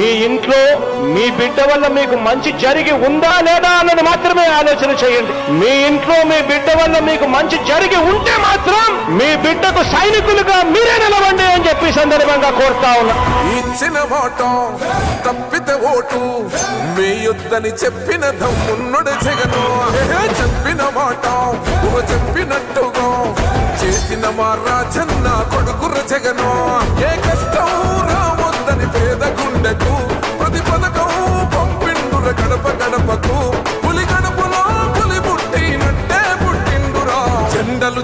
మీ ఇంట్లో మీ బిడ్డ వల్ల మీకు మంచి జరిగి ఉందా లేదా అన్నది మాత్రమే ఆలోచన చేయండి. మీ ఇంట్లో మీ బిడ్డ వల్ల మీకు మంచి జరిగి ఉంటే మాత్రం మీ బిడ్డకు సైనికులుగా మీరే నిలవండి అని చెప్పి సందర్భంగా కోరుతా ఉన్నా. ఇచ్చిన మాట తప్పితే ఓటు యుద్ధని చెప్పిన దమ్మున్నడు జగను. చెప్పిన మాట చెప్పినట్టుగా చేసిన మా రాజన్న కొడుకుర జగను. ఏ కష్టం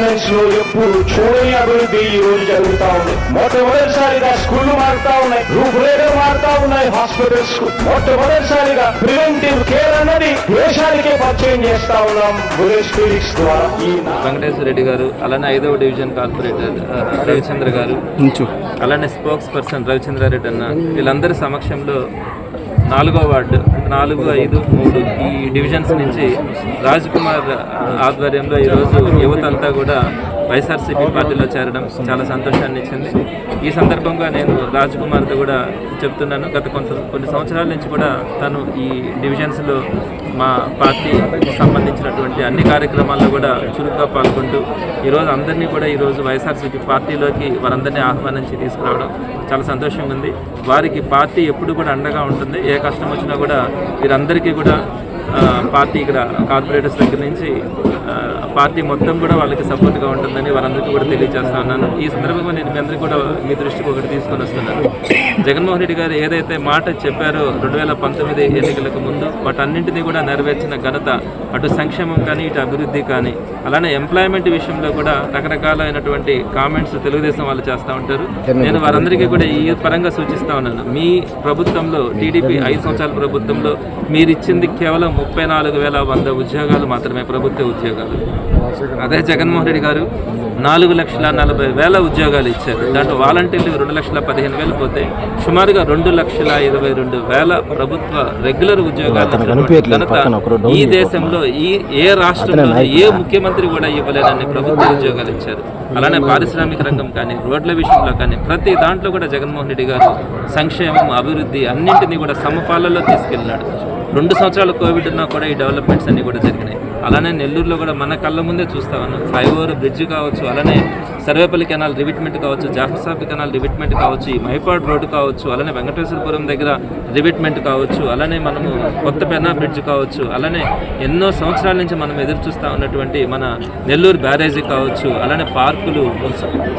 గవర్నెన్స్లో ఎప్పుడు చూడని అభివృద్ధి ఈ రోజు జరుగుతా ఉంది. మొట్టమొదటిసారిగా స్కూళ్ళు మారుతా ఉన్నాయి. రూపురేఖలు మారుతా ఉన్నాయి హాస్పిటల్స్కు. మొట్టమొదటిసారిగా ప్రివెంటివ్ కేర్ అన్నది దేశానికే పరిచయం చేస్తా ఉన్నాం క్లినిక్స్ ద్వారా. ఈ వెంకటేశ్వర రెడ్డి గారు అలానే ఐదవ డివిజన్ కార్పొరేటర్ రవిచంద్ర గారు అలానే స్పోక్స్ పర్సన్ రవిచంద్రారెడ్డి అన్న వీళ్ళందరి సమక్షంలో నాలుగో వార్డు నాలుగు ఐదు మూడు ఈ డివిజన్స్ నుంచి రాజ్ కుమార్ ఆధ్వర్యంలో ఈరోజు యువత అంతా కూడా వైఎస్ఆర్సీపీ పార్టీలో చేరడం చాలా సంతోషాన్ని ఇచ్చింది. ఈ సందర్భంగా నేను రాజ్ కుమార్తో కూడా చెప్తున్నాను. గత కొంత కొన్ని సంవత్సరాల నుంచి కూడా తను ఈ డివిజన్స్లో మా పార్టీకి సంబంధించినటువంటి అన్ని కార్యక్రమాల్లో కూడా చురుగ్గా పాల్గొంటూ ఈరోజు అందరినీ కూడా ఈరోజు వైఎస్ఆర్సీపీ పార్టీలోకి వారందరినీ ఆహ్వానించి తీసుకురావడం చాలా సంతోషంగా ఉంది. వారికి పార్టీ ఎప్పుడు కూడా అండగా ఉంటుంది. ఏ కష్టం వచ్చినా కూడా వీరందరికీ కూడా పార్టీ ఇక్కడ కార్పొరేటర్స్ దగ్గర నుంచి పార్టీ మొత్తం కూడా వాళ్ళకి సపోర్ట్గా ఉంటుందని వారందరికీ కూడా తెలియజేస్తా ఉన్నాను. ఈ సందర్భంగా నేను మీ అందరికీ కూడా మీ దృష్టికి ఒకటి తీసుకొని వస్తున్నాను. జగన్మోహన్ రెడ్డి గారు ఏదైతే మాట చెప్పారో రెండు వేల పంతొమ్మిది ఎన్నికలకు ముందు వాటన్నింటినీ కూడా నెరవేర్చిన ఘనత అటు సంక్షేమం కానీ ఇటు అభివృద్ధి కానీ అలానే ఎంప్లాయ్మెంట్ విషయంలో కూడా రకరకాలైనటువంటి కామెంట్స్ తెలుగుదేశం వాళ్ళు చేస్తూ ఉంటారు. నేను వారందరికీ కూడా ఈ పరంగా సూచిస్తా ఉన్నాను. మీ ప్రభుత్వంలో టీడీపీ ఐదు సంవత్సరాల ప్రభుత్వంలో మీరిచ్చింది కేవలం ముప్పై నాలుగు వేల వంద ఉద్యోగాలు మాత్రమే ప్రభుత్వ ఉద్యోగాలు. అదే జగన్మోహన్ రెడ్డి గారు నాలుగు లక్షల నలభై వేల ఉద్యోగాలు ఇచ్చారు. దాంట్లో వాలంటీర్లు రెండు లక్షల పదిహేను వేలు పోతే సుమారుగా రెండు లక్షల ఇరవై రెండు వేల ప్రభుత్వ రెగ్యులర్ ఉద్యోగాలు ఈ దేశంలో ఈ ఏ రాష్ట్రంలో ఏ ముఖ్యమంత్రి కూడా ఇవ్వలేనన్ని ప్రభుత్వ ఉద్యోగాలు ఇచ్చారు. అలానే పారిశ్రామిక రంగం కానీ రోడ్ల విషయంలో కానీ ప్రతి దాంట్లో కూడా జగన్మోహన్ రెడ్డి గారు సంక్షేమం అభివృద్ధి అన్నింటినీ కూడా సమపాలలో తీసుకెళ్ళినాడు. రెండు సంవత్సరాలు కోవిడ్ ఉన్నా కూడా ఈ డెవలప్మెంట్స్ అన్నీ కూడా జరిగినాయి. అలానే నెల్లూరులో కూడా మన కళ్ళ ముందే చూస్తా ఉన్నాం ఫ్లైఓవర్ బ్రిడ్జ్ కావచ్చు అలానే సర్వేపల్లి కెనాల్ రివిట్మెంట్ కావచ్చు జాఫర్సాబి కెనాల్ రివిట్మెంట్ కావచ్చు ఈ మైపాడ్ రోడ్డు కావచ్చు అలానే వెంకటేశ్వరపురం దగ్గర రివిట్మెంట్ కావచ్చు అలానే మనము కొత్త పెన్నా బ్రిడ్జ్ కావచ్చు అలానే ఎన్నో సంవత్సరాల నుంచి మనం ఎదురు చూస్తూ ఉన్నటువంటి మన నెల్లూరు బ్యారేజీ కావచ్చు అలానే పార్కులు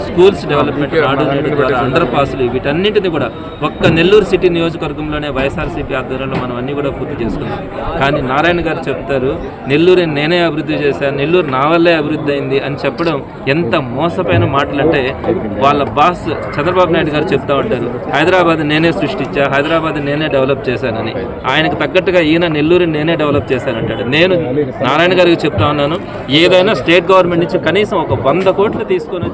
స్కూల్స్ డెవలప్మెంట్ నాడు నేడు ద్వారా అండర్ పాసులు వీటన్నింటినీ కూడా ఒక్క నెల్లూరు సిటీ నియోజకవర్గంలోనే వైఎస్ఆర్సీపీ ఆధ్వర్యంలో మనం అన్ని కూడా పూర్తి చేసుకున్నాం. కానీ నారాయణ గారు చెప్తారు నెల్లూరు నేనే అభివృద్ధి చేశాను నెల్లూరు నా వల్లే అభివృద్ధి అయింది అని చెప్పడం ఎంత మోసపోయిన మాటలు అంటే వాళ్ళ బాస్ చంద్రబాబు నాయుడు గారు చెప్తా ఉంటారు హైదరాబాద్ నేనే సృష్టించా హైదరాబాద్ నేనే డెవలప్ చేశానని. ఆయనకు తగ్గట్టుగా ఈయన నెల్లూరు నేనే డెవలప్ చేశానంటాడు నేను నారాయణ గారికి చెప్తా ఉన్నాను ఏదైనా స్టేట్ గవర్నమెంట్ నుంచి కనీసం ఒక వంద కోట్లు తీసుకొని వచ్చి